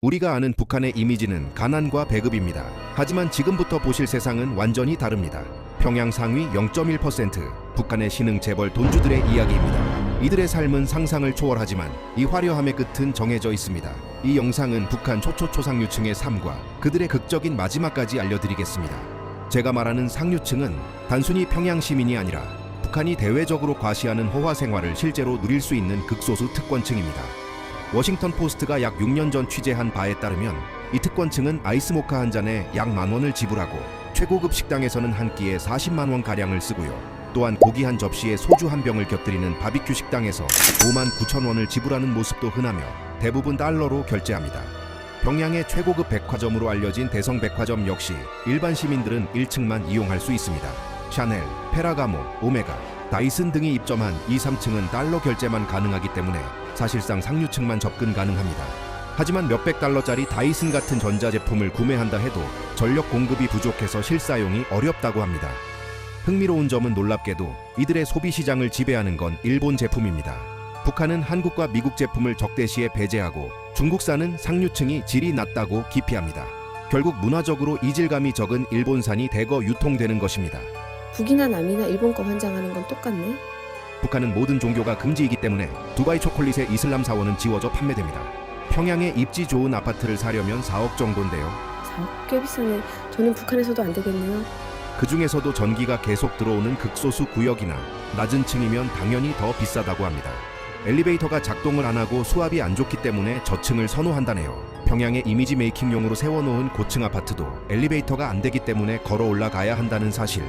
우리가 아는 북한의 이미지는 가난과 배급입니다. 하지만 지금부터 보실 세상은 완전히 다릅니다. 평양 상위 0.1% 북한의 신흥 재벌 돈주들의 이야기입니다. 이들의 삶은 상상을 초월하지만 이 화려함의 끝은 정해져 있습니다. 이 영상은 북한 초초초 상류층의 삶과 그들의 극적인 마지막까지 알려드리겠습니다. 제가 말하는 상류층은 단순히 평양 시민이 아니라 북한이 대외적으로 과시하는 호화 생활을 실제로 누릴 수 있는 극소수 특권층입니다. 워싱턴 포스트가 약 6년 전 취재한 바에 따르면 이 특권층은 아이스 모카 한 잔에 약 만 원을 지불하고 최고급 식당에서는 한 끼에 40만 원 가량을 쓰고요. 또한 고기 한 접시에 소주 한 병을 곁들이는 바비큐 식당에서 5만 9천 원을 지불하는 모습도 흔하며 대부분 달러로 결제합니다. 평양의 최고급 백화점으로 알려진 대성 백화점 역시 일반 시민들은 1층만 이용할 수 있습니다. 샤넬, 페라가모, 오메가, 다이슨 등이 입점한 2, 3층은 달러 결제만 가능하기 때문에 사실상 상류층만 접근 가능합니다. 하지만 몇백 달러짜리 다이슨 같은 전자제품을 구매한다 해도 전력 공급이 부족해서 실사용이 어렵다고 합니다. 흥미로운 점은 놀랍게도 이들의 소비 시장을 지배하는 건 일본 제품입니다. 북한은 한국과 미국 제품을 적대시에 배제하고 중국산은 상류층이 질이 낮다고 기피합니다. 결국 문화적으로 이질감이 적은 일본산이 대거 유통되는 것입니다. 북이나 남이나 일본 거 환장하는 건 똑같네. 북한은 모든 종교가 금지이기 때문에 두바이 초콜릿의 이슬람 사원은 지워져 판매됩니다. 평양에 입지 좋은 아파트를 사려면 4억 정도인데요. 4억 꽤 비싸네. 저는 북한에서도 안 되겠네요. 그 중에서도 전기가 계속 들어오는 극소수 구역이나 낮은 층이면 당연히 더 비싸다고 합니다. 엘리베이터가 작동을 안 하고 수압이 안 좋기 때문에 저층을 선호한다네요. 평양의 이미지 메이킹용으로 세워놓은 고층 아파트도 엘리베이터가 안 되기 때문에 걸어 올라가야 한다는 사실.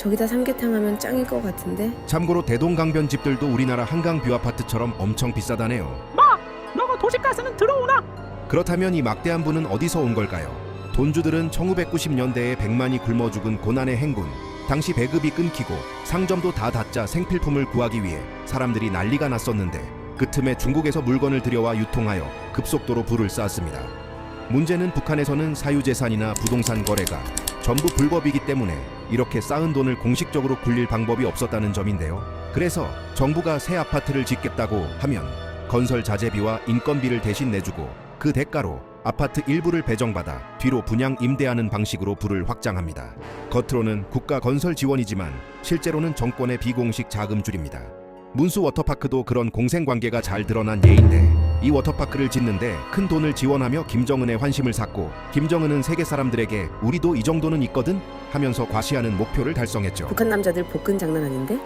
저기다 삼계탕 하면 짱일 것 같은데. 참고로 대동강변 집들도 우리나라 한강 뷰 아파트처럼 엄청 비싸다네요. 마! 너가 도시가스는 들어오나? 그렇다면 이 막대한 분은 어디서 온 걸까요? 돈주들은 1990년대에 100만이 굶어 죽은 고난의 행군, 당시 배급이 끊기고 상점도 다 닫자 생필품을 구하기 위해 사람들이 난리가 났었는데 그 틈에 중국에서 물건을 들여와 유통하여 급속도로 불을 쌓았습니다. 문제는 북한에서는 사유재산이나 부동산 거래가 전부 불법이기 때문에 이렇게 쌓은 돈을 공식적으로 굴릴 방법이 없었다는 점인데요. 그래서 정부가 새 아파트를 짓겠다고 하면 건설 자재비와 인건비를 대신 내주고 그 대가로 아파트 일부를 배정받아 뒤로 분양 임대하는 방식으로 부를 확장합니다. 겉으로는 국가 건설 지원이지만 실제로는 정권의 비공식 자금줄입니다. 문수 워터파크도 그런 공생관계가 잘 드러난 예인데 이 워터파크를 짓는데 큰 돈을 지원하며 김정은의 환심을 샀고 김정은은 세계 사람들에게 우리도 이 정도는 있거든 하면서 과시하는 목표를 달성했죠. 북한 남자들 복근 장난 아닌데?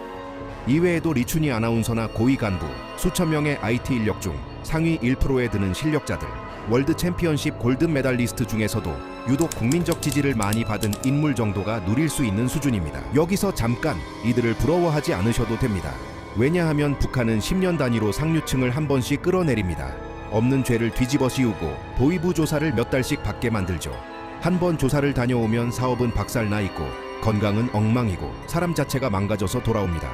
이외에도 리춘희 아나운서나 고위 간부, 수천 명의 IT 인력 중 상위 1%에 드는 실력자들, 월드 챔피언십 골든 메달리스트 중에서도 유독 국민적 지지를 많이 받은 인물 정도가 누릴 수 있는 수준입니다. 여기서 잠깐 이들을 부러워하지 않으셔도 됩니다. 왜냐하면 북한은 10년 단위로 상류층을 한 번씩 끌어내립니다. 없는 죄를 뒤집어 씌우고 도의부 조사를 몇 달씩 받게 만들죠. 한 번 조사를 다녀오면 사업은 박살나 있고 건강은 엉망이고 사람 자체가 망가져서 돌아옵니다.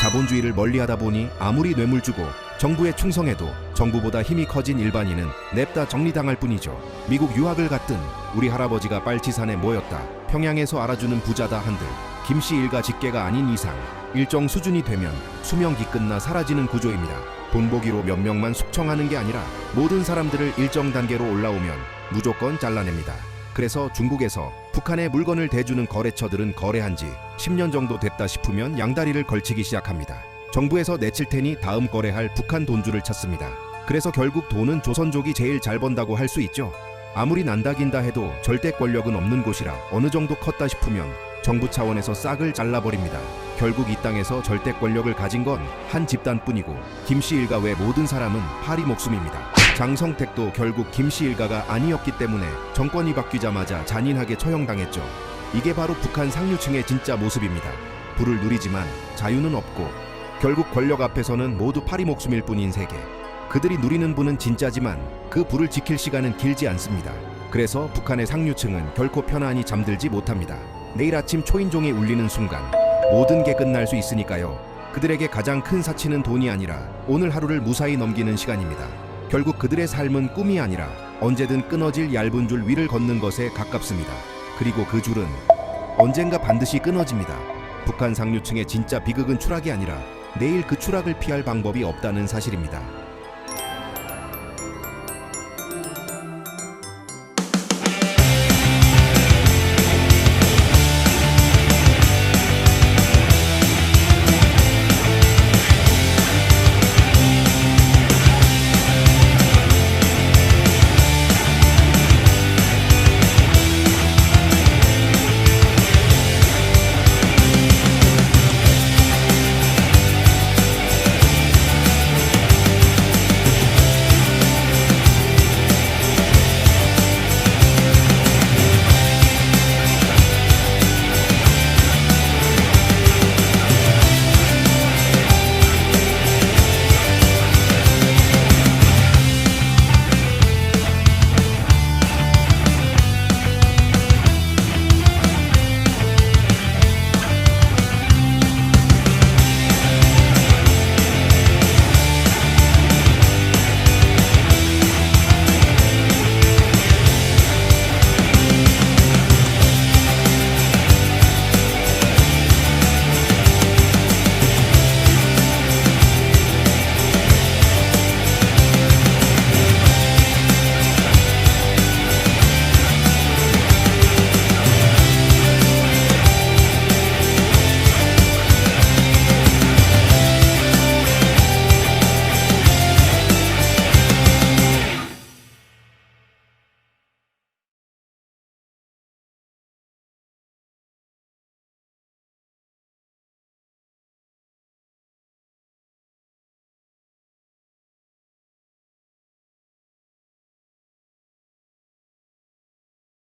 자본주의를 멀리하다 보니 아무리 뇌물 주고 정부에 충성해도 정부보다 힘이 커진 일반인은 냅다 정리당할 뿐이죠. 미국 유학을 갔든 우리 할아버지가 빨치산에 모였다. 평양에서 알아주는 부자다 한들 김씨 일가 직계가 아닌 이상 일정 수준이 되면 수명기 끝나 사라지는 구조입니다. 본보기로 몇 명만 숙청하는 게 아니라 모든 사람들을 일정 단계로 올라오면 무조건 잘라냅니다. 그래서 중국에서 북한에 물건을 대주는 거래처들은 거래한 지 10년 정도 됐다 싶으면 양다리를 걸치기 시작합니다. 정부에서 내칠 테니 다음 거래할 북한 돈주를 찾습니다. 그래서 결국 돈은 조선족이 제일 잘 번다고 할 수 있죠. 아무리 난다긴다 해도 절대 권력은 없는 곳이라 어느 정도 컸다 싶으면 정부 차원에서 싹을 잘라버립니다. 결국 이 땅에서 절대 권력을 가진 건 한 집단뿐이고 김씨 일가 외 모든 사람은 파리 목숨입니다. 장성택도 결국 김씨 일가가 아니었기 때문에 정권이 바뀌자마자 잔인하게 처형당했죠. 이게 바로 북한 상류층의 진짜 모습입니다. 부를 누리지만 자유는 없고 결국 권력 앞에서는 모두 파리 목숨일 뿐인 세계. 그들이 누리는 부는 진짜지만 그 부를 지킬 시간은 길지 않습니다. 그래서 북한의 상류층은 결코 편안히 잠들지 못합니다. 내일 아침 초인종이 울리는 순간 모든 게 끝날 수 있으니까요. 그들에게 가장 큰 사치는 돈이 아니라 오늘 하루를 무사히 넘기는 시간입니다. 결국 그들의 삶은 꿈이 아니라 언제든 끊어질 얇은 줄 위를 걷는 것에 가깝습니다. 그리고 그 줄은 언젠가 반드시 끊어집니다. 북한 상류층의 진짜 비극은 추락이 아니라 내일 그 추락을 피할 방법이 없다는 사실입니다.